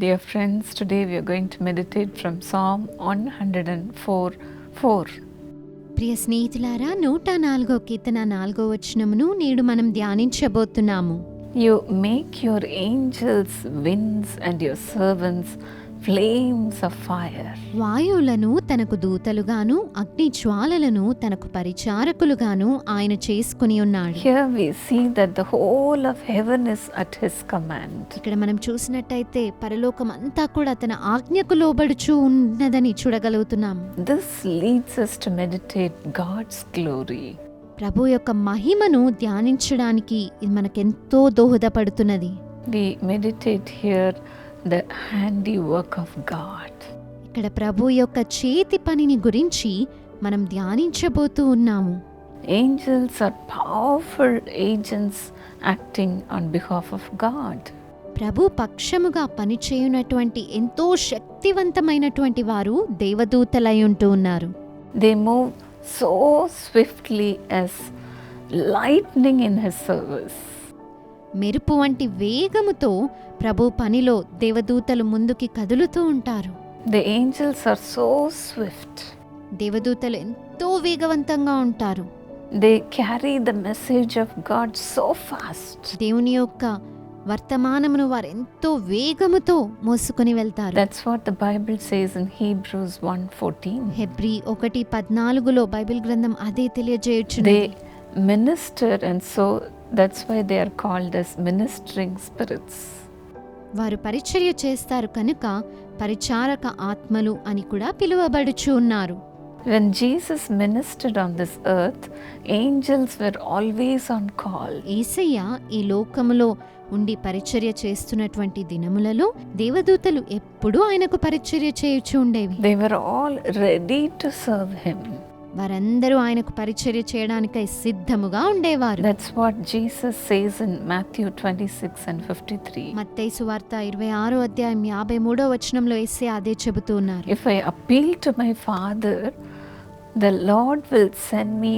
Dear friends, today we are going to meditate from Psalm 104 4. ప్రియ స్నేహితులారా నూట నాలుగో కీర్తన నాలుగో వచనమును నేడు మనం ధ్యానించబోతున్నాము You make your angels winds and your servants flames of fire. వాయువులను తనకు దూతలుగాను అగ్ని జ్వాలలను తనకు పరిచారకులుగాను ఆయన చేసుకుని ఉన్నాడు Here we see that the whole of heaven is at his command. ఇక్కడ మనం చూసినట్టయితే పరలోకం అంతా కూడా తన ఆజ్ఞకు లోబడుచు ఉన్నదని చూడగలుగుతున్నాం This leads us to meditate God's glory. ప్రభు యొక్క మహిమను ధ్యానించడానికి ఇది మనకెంతో దోహదపడుతున్నది We meditate the handiwork of God ఇక్కడ ప్రభు యొక్క చేతి పనిని గురించి మనం ధ్యానించబోతూ ఉన్నాము. Angels are powerful agents acting on behalf of God ప్రభు పక్షముగా పనిచేయునటువంటి ఎంతో శక్తివంతమైనటువంటి వారు దేవదూతలై ఉంటూ ఉన్నారు. They move so swiftly as lightning in his service మెరుపు వంటి వేగముతో ప్రభు పనిలో దేవదూతలు ముందుకి కదులుతూ ఉంటారు are so swift. దేవదూతలు ఎంతో వేగవంతంగా ఉంటారు They carry the message of God so fast. దేవుని యొక్క వర్తమానమును వారు ఎంతో వేగముతో మోసుకొని వెళ్తారు That's what the Bible says in Hebrews 1:14. హెబ్రి ఒకటి పద్నాలుగులో బైబిల్ గ్రంథం అదే తెలియజేయచ్చు They minister and so that's why they are called as ministering spirits. వారు పరిచర్య చేస్తారు కనుక పరిచారక ఆత్మలు అని కూడా పిలువబడుచు ఉన్నారు When Jesus ministered on this earth, angels were always on call. ఏసయ్య ఈ లోకములో ఉండి పరిచర్య చేస్తున్నటువంటి దినములలో దేవదూతలు ఎప్పుడూ ఆయనకు పరిచర్య చేయుచు ఉండేవి They were all ready to serve him. వారందరూ ఆయనకు పరిచర్య చేయడానికై సిద్ధముగా ఉండేవారు That's what Jesus says in Matthew 26 and 53. మత్తయి సువార్త ఇరవై ఆరో అధ్యాయం యాభై మూడో వచనంలో వేసే అదే చెబుతూ ఉన్నారు If I appeal to my Father, the Lord will send me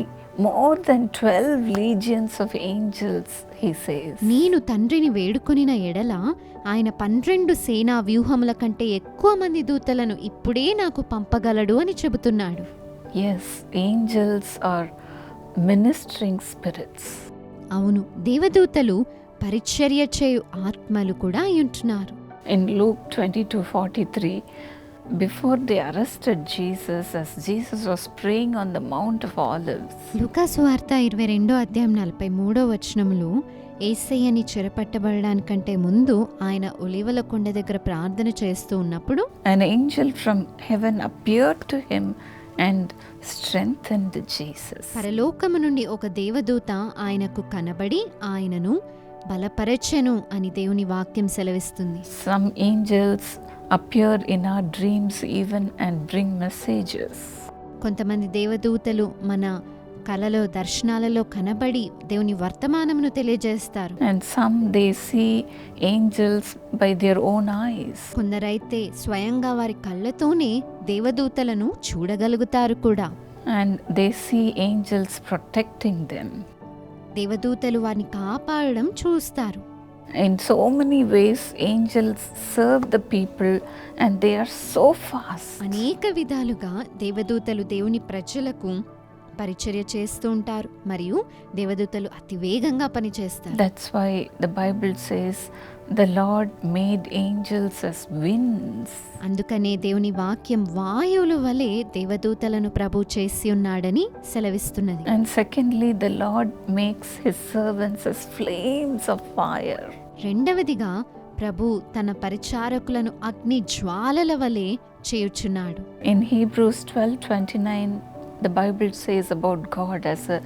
more than 12 legions of angels, he says. నేను తండ్రిని వేడుకొనిన ఎడల ఆయన పన్నెండు సేనా వ్యూహముల కంటే ఎక్కువ మంది దూతలను ఇప్పుడే నాకు పంపగలడు అని చెబుతున్నాడు as angels are ministering spirits అవును దేవదూతలు పరిచర్య చేయు ఆత్మలు కూడా ఉంటున్నారు. In Luke twenty two forty three before the arrested Jesus as Jesus was praying on the Mount of Olives Lukas వార్త ఇరవై రెండో అధ్యాయం నలభై మూడో వచనంలో ఏసయ్యని చెరపట్టబడడానికంటే ముందు ఆయన ఒలివల కొండ దగ్గర ప్రార్థన చేస్తూ ఉన్నప్పుడు ఆయన angel from heaven appear to him and strength and Jesus పరలోకము నుండి ఒక దేవదూత ఆయనకు కనబడి ఆయనను బలపరచను అని దేవుని వాక్యం సెలవిస్తుంది. Some angels appear in our dreams even and bring messages కొంతమంది దేవదూతలు మన కలలో దర్శనాలలో కనబడి దేవుని వర్తమానమును తెలియజేస్తారు And some they see angels by their own eyes. కొందరైతే స్వయంగా వారి కళ్ళతోనే దేవదూతలను చూడగలుగుతారు కూడా And they see angels protecting them. దేవదూతలు వారిని కాపాడడం చూస్తారు In so many ways, angels serve the people and they are so fast. అనేక విధాలుగా దేవదూతలు దేవుని ప్రజలకు పరిచర్య చేస్తూ ఉంటారు. మరియు దేవదూతలు అతి వేగంగా పనిచేస్తారు. That's why the Bible says the Lord made angels as winds అందుకనే దేవుని వాక్యం వాయువుల వలె దేవదూతలను ప్రభు చేసి ఉన్నాడని సెలవిస్తున్నది. And secondly the Lord makes his servants as flames of fire రెండవదిగా ప్రభు తన పరిచారకులను అగ్ని జ్వాలల వలె చేయుచున్నాడు. In Hebrews twelve twenty nine the Bible says about God as a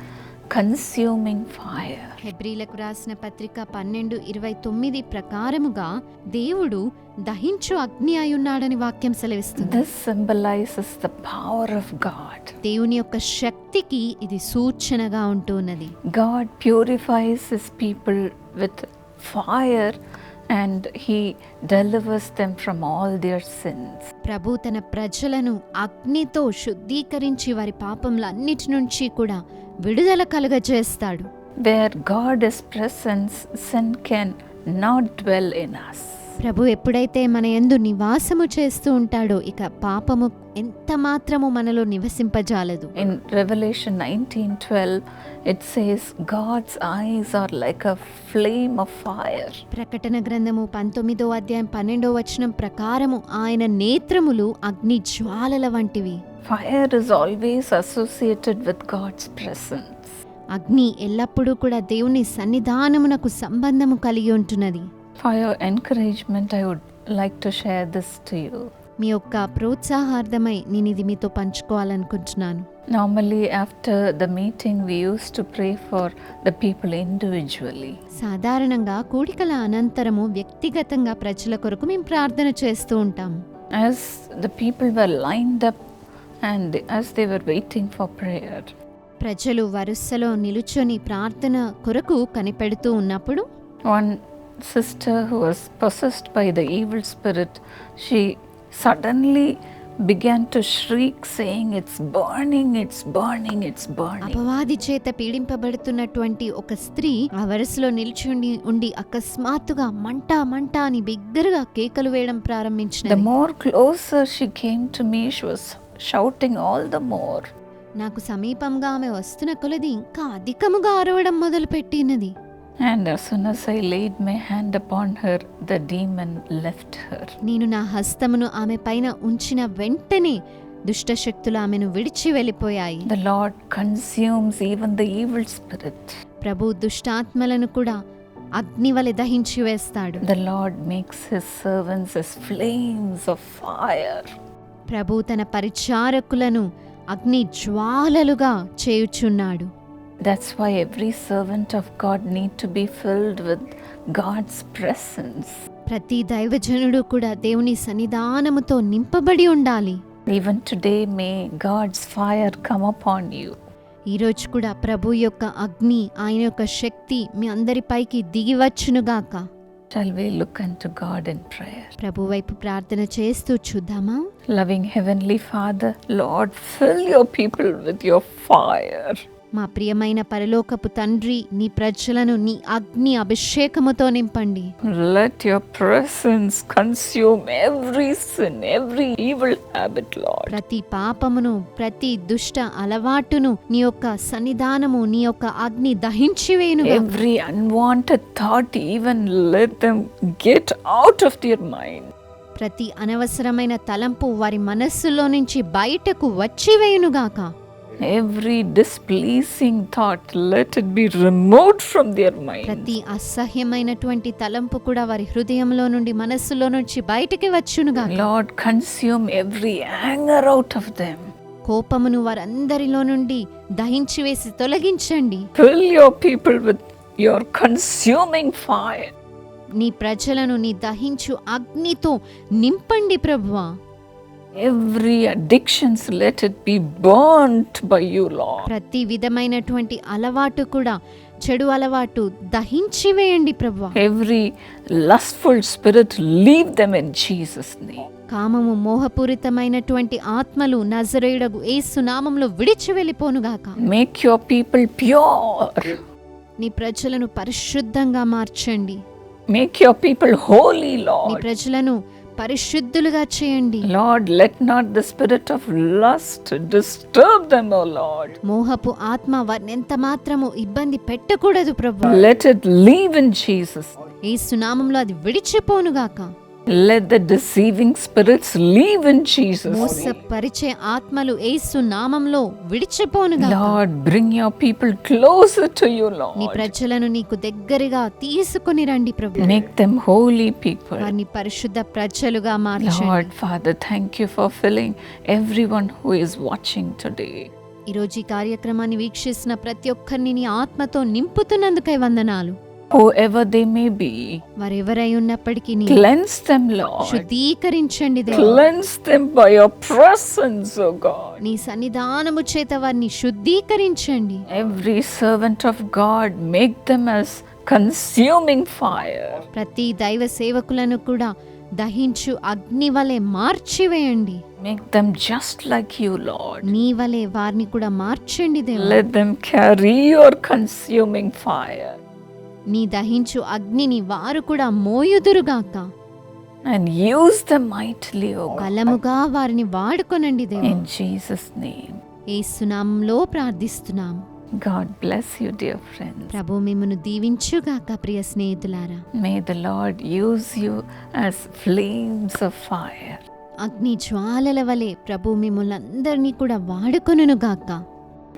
consuming fire హెబ్రీలకు రాసిన పత్రిక పన్నెండు ఇరవై తొమ్మిది ప్రకారముగా దేవుడు దహించు అగ్ని అయి ఉన్నాడని వాక్యం సెలవిస్తుంది. This symbolises the power of God దేవుని యొక్క శక్తికి ఇది సూచనగా ఉంటున్నది. God purifies his people with fire and he delivers them from all their sins ప్రభు తన ప్రజలను అగ్నితో శుద్ధీకరించి వారి పాపంలో అన్నిటి నుంచి కూడా విడుదల కలుగజేస్తాడు where God is presence sin cannot dwell in us ప్రభు ఎప్పుడైతే మన యందు నివాసము చేస్తూ ఉంటాడో ఇక పాపము ఎంత మాత్రము మనలో నివసింపజాలదు In Revelation 19:12, it says, God's eyes are like a flame of fire. ప్రకటన గ్రంథము పంతొమ్మిదో అధ్యాయం పన్నెండో వచనం ప్రకారము ఆయన నేత్రములు అగ్ని జ్వాలల వంటివి Fire is always associated with God's presence. అగ్ని ఎల్లప్పుడూ కూడా దేవుని సన్నిధానమునకు సంబంధము కలిగి ఉంటున్నది for your encouragement I would like to share this to you మీ యొక్క ప్రోత్సాహార్థమై నేను ఇది మీతో పంచుకోవాలనుకుంటున్నాను. Normally after the meeting we use to pray for the people individually సాధారణంగా కూడికల అనంతరము వ్యక్తిగతంగా ప్రజల కొరకు మేము ప్రార్థన చేస్తూ ఉంటాం. As the people were lined up and as they were waiting for prayer ప్రజలు వరుసలో నిలుచొని ప్రార్థన కొరకు కనిపెడుతూ ఉన్నప్పుడు one sister who was possessed by the evil spirit, she suddenly began to shriek, saying, It's burning, it's burning, it's burning. అపవాది చేత పీడింపబడుతున్నటువంటి ఒక స్త్రీ ఆ వరుసలో నిల్చుండి ఉండి అకస్మాత్తుగా మంట మంట అని బిగ్గరగా కేకలు వేయడం The ప్రారంభించినది more closer she came to me, she was shouting all the more. నాకు సమీపంగా ఆమె వస్తున్న కొలది ఇంకా అధికముగా అరవడం మొదలుపెట్టినది and soon I laid my hand upon her the demon left her నేను నా హస్తమును ఆమె పైన ఉంచిన వెంటనే దుష్ట శక్తులు ఆమెను విడిచి వెళ్ళిపోయాయి. The Lord consumes even the evil spirit ప్రభు దుష్టాత్మలను కూడా అగ్నివలె దహించి వేస్తాడు. The Lord makes his servants as flames of fire ప్రభు తన పరిచారకులను అగ్ని జ్వాలలుగా చేయుచున్నాడు. That's why every servant of God need to be filled with God's presence. ప్రతి దైవజనుడు కూడా దేవుని సన్నిధానముతో నింపబడి ఉండాలి Even today, may God's fire come upon you. ఈరోజు కూడా ప్రభు యొక్క అగ్ని ఆయన యొక్క శక్తి మీ అందరిపైకి దిగివచ్చునుగాక Shall we look unto God in prayer? ప్రభు వైపు ప్రార్థన చేస్తూ చూద్దామా Loving Heavenly Father, Lord, fill your people with your fire. మా ప్రియమైన పరలోకపు తండ్రి నీ ప్రజలను నీ అగ్ని అభిషేకముతో నింపండి Let your presence consume every sin, every evil habit, Lord. ప్రతి పాపమును ప్రతి దుష్ట అలవాటును నీ యొక్క సన్నిధానము నీ యొక్క అగ్ని దహించివేయును Every unwanted thought, even let them get out of their mind. ప్రతి అనవసరమైన తలంపు వారి మనస్సులో నుంచి బయటకు వచ్చివేయునుగాక Every displeasing thought, let it be removed from their mind. ప్రతి అసహ్యమైనటువంటి తలంపు కూడా వారి హృదయంలో నుండి మనస్సులో నుంచి బయటికి వచ్చునుగాక Lord, consume every anger out of them. కోపమును వారందరిలో నుండి దహించి వేసి తొలగించండి Fill your people with your consuming fire. నీ ప్రజలను నీ దహించు అగ్నితో నింపండి ప్రభువా Every addictions, let it be burnt by you, Lord. ప్రతి విధమైనటువంటి అలవాటు కూడా చెడు అలవాటు దహించి వేయండి ప్రభువా Every lustful spirit, leave them in Jesus' name. కామము మోహపూరితమైనటువంటి ఆత్మలు నజరేయుడగు ఏసు నామంలో విడిచి వెళ్ళిపోనుగాక Make your people pure. నీ ప్రజలను పరిశుద్ధంగా మార్చండి Make your people holy, నీ Lord. ప్రజలను పరిశుద్ధులుగా చేయండి. Lord let not the spirit of lust disturb them O Lord మోహపు ఆత్మ వారిని మాత్రము ఇబ్బంది పెట్టకూడదు ప్రభు. Let it leave in Jesus యేసు నామములో అది విడిచిపోను గాక Let the deceiving spirits leave in Jesus. మోసపరిచే ఆత్మలు ఏసు నామంలో విడిచిపోనుగాక Lord, bring your people closer to you, నీ Lord. ప్రజలను నీకు దగ్గరగా తీసుకుని రండి ప్రభు Make them holy people. వారిని పరిశుద్ధ ప్రజలుగా మార్చండి Lord, Father, thank you for filling everyone who is watching today. ఈరోజు ఈ కార్యక్రమాన్ని వీక్షిస్తున్న ప్రతి ఒక్కరిని నీ ఆత్మతో నింపుతున్నందుకై వందనాలు Whoever they may be, వారెవరై ఉన్నప్పటికీ నీ cleanse them, Lord. శుద్ధీకరించండి దేవా Cleanse them by your presence, O God. నీ సన్నిధానము చేత వారిని శుద్ధీకరించండి Every servant of God, make them as consuming fire. ప్రతి దైవ సేవకులను కూడా దహించు అగ్ని వలె మార్చివేయండి Make them just like you, Lord. నీ వలె వారిని కూడా మార్చండి దేవా Let them carry your consuming fire. నీ దహించు అగ్నిని వారు కూడా మోయుదురుగాక and use them mightily, O God. బలముగా వారిని వాడుకొనండి దేవా In Jesus' name. ఏసునామంలో ప్రార్థిస్తున్నాము God bless you, dear friends. ప్రభు మిమ్మను దీవించుగాక ప్రియ స్నేహితులారా May the Lord use you as flames of fire. అగ్ని జ్వాలల వలె ప్రభు మిమ్మల్ని అందరినీ కూడా వాడుకొనుగాక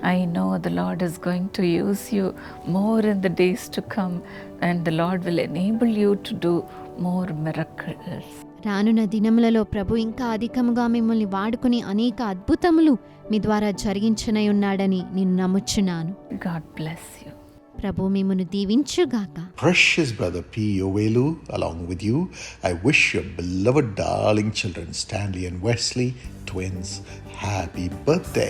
I know the Lord is going to use you more in the days to come and the Lord will enable you to do more miracles రానున్న దినములలో ప్రభు ఇంకా అధికముగా మిమ్మల్ని వాడుకుని అనేక అద్భుతములు మీ ద్వారా జరిగించనై ఉన్నాడని నేను నమ్ముచున్నాను. గాడ్ బ్లెస్ యూ ప్రభు మిమ్మును దీవించుగాక. Precious brother P Yovelu along with you I wish your beloved darling children Stanley and Wesley twins happy birthday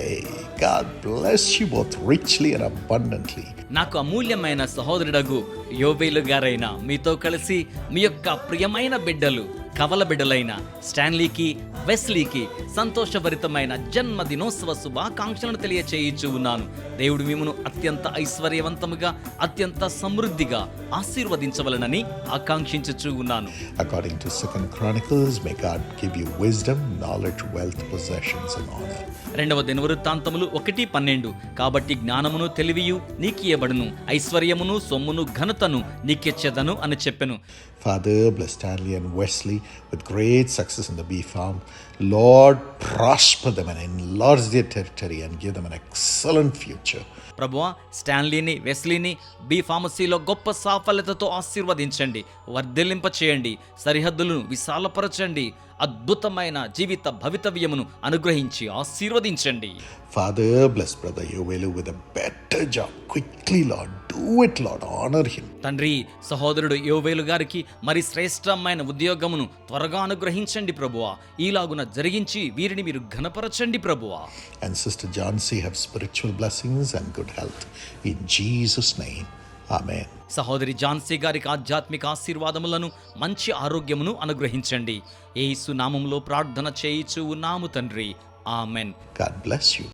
God bless you both richly and abundantly నాకు అమూల్యమైన సహోదరుడగు యోవేలు గారైన మీతో కలిసి మీ యొక్క ప్రియమైన బిడ్డలు కవల బిడ్డలైన స్టాన్లీకి వెస్లీకి సంతోషభరితమైన జన్మదినోత్సవ శుభాకాంక్షలను తెలియచేయించు ఉన్నాను. దేవుడు మిమ్మను అత్యంత ఐశ్వర్యవంతముగా అత్యంత సమృద్ధిగా ఆశీర్వదించవలనని ఆకాంక్షించుచూ ఉన్నాను. According to Second Chronicles, may God give you wisdom, knowledge, wealth, possessions, and honor. రెండవ దినవృత్తాంతములు ఒకటి పన్నెండు. కాబట్టి జ్ఞానమును తెలివియు నీకియబడును ఐశ్వర్యమును సొమ్మును ఘనతను నీకిచ్చెదను అని చెప్పెను. Father, bless Stanley and Wesley with great success in the bee farm. Lord, prosper them and enlarge their territory and give them an excellent future. ప్రభువా స్టాన్లీని వెస్లీని బీ ఫార్మసీలో గొప్ప సాఫల్యతతో ఆశీర్వదించండి వర్ధిల్లింప చేయండి సరిహద్దులను విశాలపరచండి అద్భుతమైన జీవిత భవితవ్యమును అనుగ్రహించి ఆశీర్వదించండి. Father bless brother you will with a better quickly Lord do it honour him తండ్రి సహోదరుడు యోవేలు గారికి మరి శ్రేష్టమైన ఉద్యోగమును త్వరగా అనుగ్రహించండి ప్రభువా. ఈలాగున జరిగించి వీరిని మీరు ఘనపరచండి ప్రభువా. And sister Jhansi have spiritual blessings and good health in Jesus name Amen. సహోదరి ఝాన్సీ గారికి ఆధ్యాత్మిక ఆశీర్వాదములను మంచి ఆరోగ్యమును అనుగ్రహించండి ఏసు నామంలో ప్రార్థన చేయిచు ఉన్నాము తండ్రి ఆమెన్ bless you.